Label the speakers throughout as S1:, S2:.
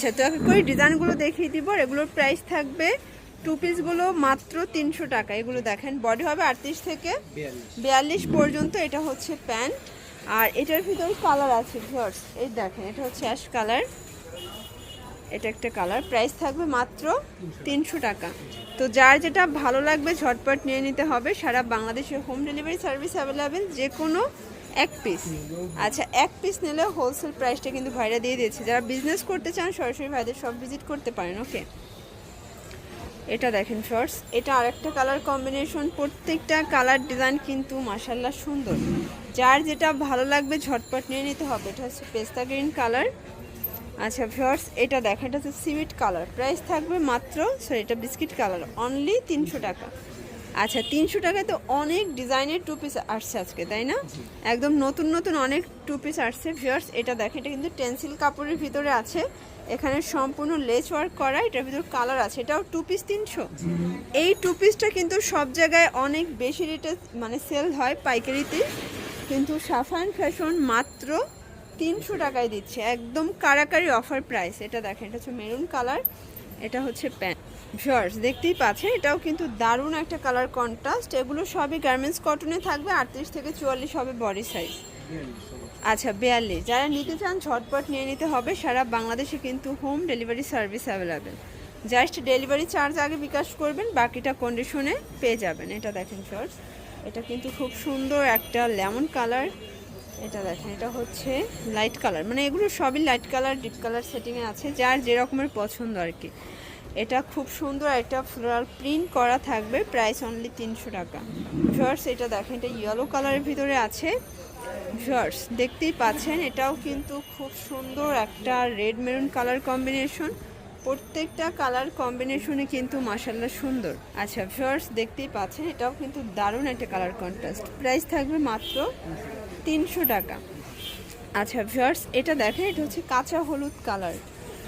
S1: আচ্ছা তো এক করে ডিজাইনগুলো দেখিয়ে দিব। এগুলোর প্রাইস থাকবে টু পিসগুলো মাত্র তিনশো টাকা। এগুলো দেখেন বডি হবে আটত্রিশ থেকে বিয়াল্লিশ। পর্যন্ত। এটা হচ্ছে প্যান্ট। আর এটার ভিতরে কালার আছে ভিউয়ার্স এই দেখেন এটা হচ্ছে অ্যাশ কালার এটা একটা কালার প্রাইস থাকবে মাত্র তিনশো টাকা। তো যার যেটা ভালো লাগবে ঝটপট নিয়ে নিতে হবে। সারা বাংলাদেশে হোম ডেলিভারি সার্ভিস অ্যাভেলেবেল যে কোনো এক পিস আচ্ছা এক পিস নিলে হোলসেল প্রাইসটা কিন্তু ভাইরা দিয়ে দিয়েছে। যারা বিজনেস করতে চান, সরাসরি ভাইদের সব ভিজিট করতে পারেন ওকে এটা দেখেন শর্টস এটা আরেকটা কালার কম্বিনেশন প্রত্যেকটা কালার ডিজাইন কিন্তু মাসাল্লাহ সুন্দর। যার যেটা ভালো লাগবে, ঝটপট নিয়ে নিতে হবে। এটা হচ্ছে পেস্তা গ্রিন কালার আচ্ছা ভিউয়ার্স এটা দেখেন, এটা হচ্ছে সিমেন্ট কালার প্রাইস থাকবে মাত্র সরি এটা বিস্কিট কালার অনলি তিনশো টাকা। আচ্ছা তিনশো টাকায় তো অনেক ডিজাইনের টু পিস আসছে আজকে তাই না? একদম নতুন নতুন অনেক টু পিস আসছে। ভিউয়ার্স এটা দেখেন এটা কিন্তু টেন্সিল কাপড়ের ভিতরে আছে। এখানে সম্পূর্ণ লেস ওয়ার্ক করা এটার ভিতর কালার আছে। এটাও টু পিস তিনশো? এই টু পিসটা কিন্তু সব জায়গায় অনেক বেশি রেটে মানে সেল হয় পাইকারিতে। কিন্তু সাফান ফ্যাশন মাত্র তিনশো টাকায় দিচ্ছে। একদম কারাকারি অফার প্রাইস এটা দেখেন এটা হচ্ছে মেরুন কালার এটা হচ্ছে প্যান্ট ভিউয়ার্স দেখতেই পাচ্ছেন, এটাও কিন্তু দারুণ একটা কালার কন্ট্রাস্ট এগুলো সবই গার্মেন্টস কটনে থাকবে, আটত্রিশ থেকে চুয়াল্লিশ হবে বডি সাইজ আচ্ছা বিয়াল্লিশ। যারা নিতে চান, ঝটপট নিয়ে নিতে হবে। সারা বাংলাদেশে কিন্তু home delivery service available just delivery charge আগে বিকাশ করবেন, বাকিটা কন্ডিশনে পেয়ে যাবেন। এটা দেখেন শর্টস এটা কিন্তু খুব সুন্দর একটা লেমন কালার এটা দেখেন, এটা হচ্ছে লাইট কালার মানে এগুলো সবই লাইট কালার ডিপ কালার সেটিংয়ে আছে, যার যে রকমের পছন্দ আর কি। এটা খুব সুন্দর একটা ফ্লোরাল প্রিন্ট করা থাকবে প্রাইস অনলি তিনশো টাকা। ভিউয়ার্স এটা দেখেন, এটা ইয়েলো কালারের ভিতরে আছে। ভিউয়ার্স দেখতেই পাচ্ছেন, এটাও কিন্তু খুব সুন্দর একটা রেড মেরুন কালার কম্বিনেশন প্রত্যেকটা কালার কম্বিনেশনে কিন্তু মাসাল্লাহ সুন্দর। আচ্ছা ভিউয়ার্স দেখতেই পাচ্ছেন, এটাও কিন্তু দারুণ একটা কালার কন্ট্রাস্ট প্রাইস থাকবে মাত্র তিনশো টাকা। আচ্ছা ভিউয়ার্স এটা দেখেন, এটা হচ্ছে কাঁচা হলুদ কালার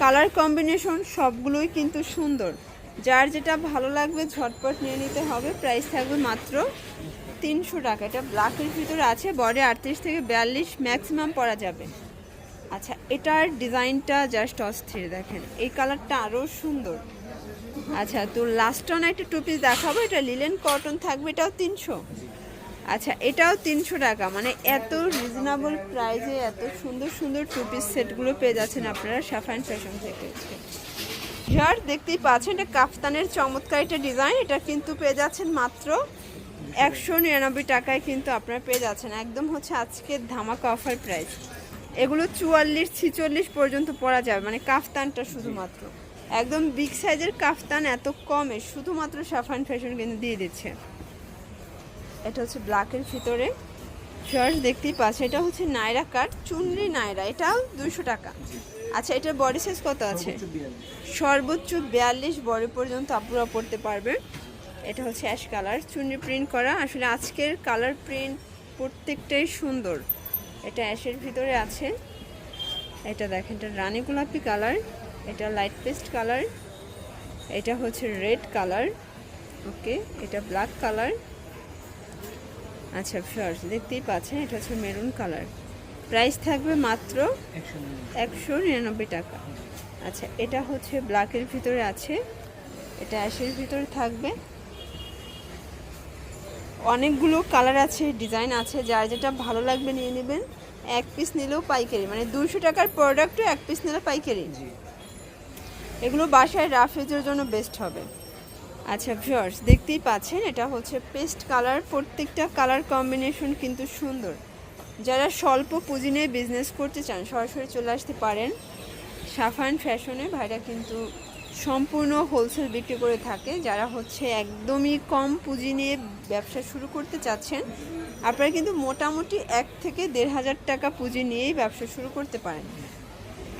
S1: কালার কম্বিনেশন সবগুলোই কিন্তু সুন্দর। যার যেটা ভালো লাগবে ঝটপট নিয়ে নিতে হবে। প্রাইস থাকবে মাত্র তিনশো টাকা। এটা ব্ল্যাকের ভিতরে আছে, বডি আটত্রিশ থেকে বিয়াল্লিশ ম্যাক্সিমাম পরা যাবে। আচ্ছা এটার ডিজাইনটা জাস্ট অস্থির দেখেন। এই কালারটা আরও সুন্দর। আচ্ছা তো লাস্ট অন একটা টু পিস দেখাবো। এটা লিলেন কটন থাকবে, এটাও তিনশো। আচ্ছা এটাও তিনশো টাকা। মানে এত রিজনেবল প্রাইসে এত সুন্দর সুন্দর টু পিস সেটগুলো পেয়ে যাচ্ছেন আপনারা সাফান ফ্যাশন থেকে। যার দেখতেই পাচ্ছেন এটা কাফতানের চমৎকার একটা ডিজাইন এটা কিন্তু পেয়ে যাচ্ছেন মাত্র একশো নিরানব্বই টাকায় কিন্তু আপনারা পেয়ে যাচ্ছেন। একদম হচ্ছে আজকের ধামাকা অফার প্রাইস এগুলো চুয়াল্লিশ, ছিচল্লিশ পর্যন্ত পরা যাবে মানে কাফতানটা শুধুমাত্র। একদম বিগ সাইজের কাফতান এত কমে, শুধুমাত্র সাফান ফ্যাশন কিন্তু দিয়ে দিচ্ছে। এটা হচ্ছে ব্ল্যাকের ভিতরে। শর্টস দেখতেই পাচ্ছে এটা হচ্ছে নাইরা কাট চুনরি নাইরা এটাও দুশো টাকা। আচ্ছা এটার বডি সাইজ কত আছে? সর্বোচ্চ বিয়াল্লিশ। বডি পর্যন্ত আপনারা পড়তে পারবেন এটা হচ্ছে অ্যাশ কালার চুনরি প্রিন্ট করা। আসলে আজকের কালার প্রিন্ট প্রত্যেকটাই সুন্দর। এটা অ্যাশের ভিতরে আছে। এটা দেখেন এটা রানী গোলাপি কালার এটা লাইট পেস্ট কালার এটা হচ্ছে রেড কালার ওকে এটা ব্ল্যাক কালার আচ্ছা ফার্স্ট দেখতেই পাচ্ছেন এটা হচ্ছে মেরুন কালার প্রাইস থাকবে মাত্র একশো নিরানব্বই টাকা। আচ্ছা এটা হচ্ছে ব্ল্যাকের ভিতরে আছে এটা অ্যাশের ভিতরে থাকবে। অনেকগুলো কালার আছে ডিজাইন আছে যার যেটা ভালো লাগবে নিয়ে নেবেন। এক পিস নিলেও পাইকারি মানে দুশো টাকার প্রোডাক্টও এক পিস নিলে পাইকারি। এগুলো বাসায় রাফেজের জন্য বেস্ট হবে। আচ্ছা ভিউয়ার্স দেখতেই পাচ্ছেন, এটা হচ্ছে পেস্ট কালার প্রত্যেকটা কালার কম্বিনেশন কিন্তু সুন্দর। যারা স্বল্প পুঁজি নিয়ে বিজনেস করতে চান, সরাসরি চলে আসতে পারেন। সাফান ফ্যাশনে ভাইরা কিন্তু সম্পূর্ণ হোলসেল বিক্রি করে থাকে। যারা হচ্ছে একদমই কম পুঁজি নিয়ে ব্যবসা শুরু করতে চাচ্ছেন, আপনারা কিন্তু মোটামুটি এক থেকে দেড় হাজার টাকা পুঁজি নিয়েই ব্যবসা শুরু করতে পারেন।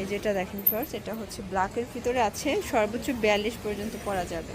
S1: এই যেটা দেখেন ফার্স্ট এটা হচ্ছে ব্ল্যাকের ভিতরে আছে। সর্বোচ্চ বিয়াল্লিশ পর্যন্ত পরা যাবে।